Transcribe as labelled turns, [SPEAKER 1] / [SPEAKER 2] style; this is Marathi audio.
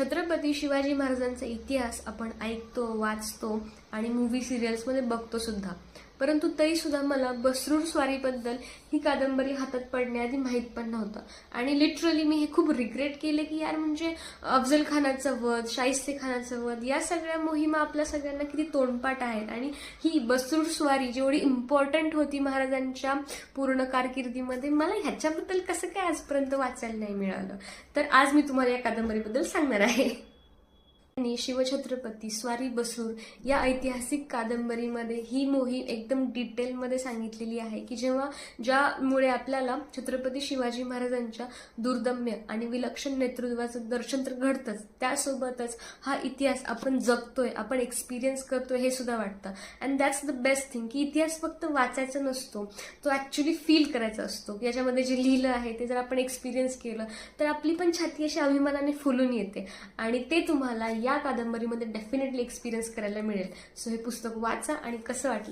[SPEAKER 1] छत्रपती शिवाजी महाराजांचा इतिहास आपण ऐकतो वाचतो आणि मूवी सिरियल्समध्ये बघतो सुद्धा. परंतु तरीसुद्धा मला बसरूर स्वारीबद्दल ही कादंबरी हातात पडण्याआधी माहीत पण नव्हतं. आणि लिटरली मी हे खूप रिग्रेट केले की यार म्हणजे अफजल खानाचं वध शाहिस्ते खानाचं वध या सगळ्या मोहिमा आपल्या सगळ्यांना किती तोंडपाठ आहेत. आणि ही बसरूर स्वारी जेवढी इम्पॉर्टंट होती महाराजांच्या पूर्ण कारकिर्दीमध्ये मला ह्याच्याबद्दल कसं काय आजपर्यंत वाचायला नाही मिळालं? तर आज मी तुम्हाला या कादंबरीबद्दल सांगणार आहे. यांनी शिवछत्रपती स्वारी बसूर या ऐतिहासिक कादंबरीमध्ये ही मोहीम एकदम डिटेलमध्ये सांगितलेली आहे की जेव्हा ज्यामुळे आपल्याला छत्रपती शिवाजी महाराजांच्या दुर्दम्य आणि विलक्षण नेतृत्वाचं दर्शन तर घडतंच. त्यासोबतच हा इतिहास आपण जगतोय आपण एक्सपिरियन्स करतोय हे सुद्धा वाटतं. And that's the best thing की इतिहास फक्त वाचायचा नसतो तो ॲक्च्युली फील करायचा असतो. याच्यामध्ये जे लिहिलं आहे ते जर आपण एक्सपिरियन्स केलं तर आपली पण छाती अशी अभिमानाने फुलून येते. आणि ते तुम्हाला या या कादंबरीमध्ये डेफिनेटली एक्सपिरियन्स करायला मिळेल. सो हे पुस्तक वाचा आणि कसं वाटलं?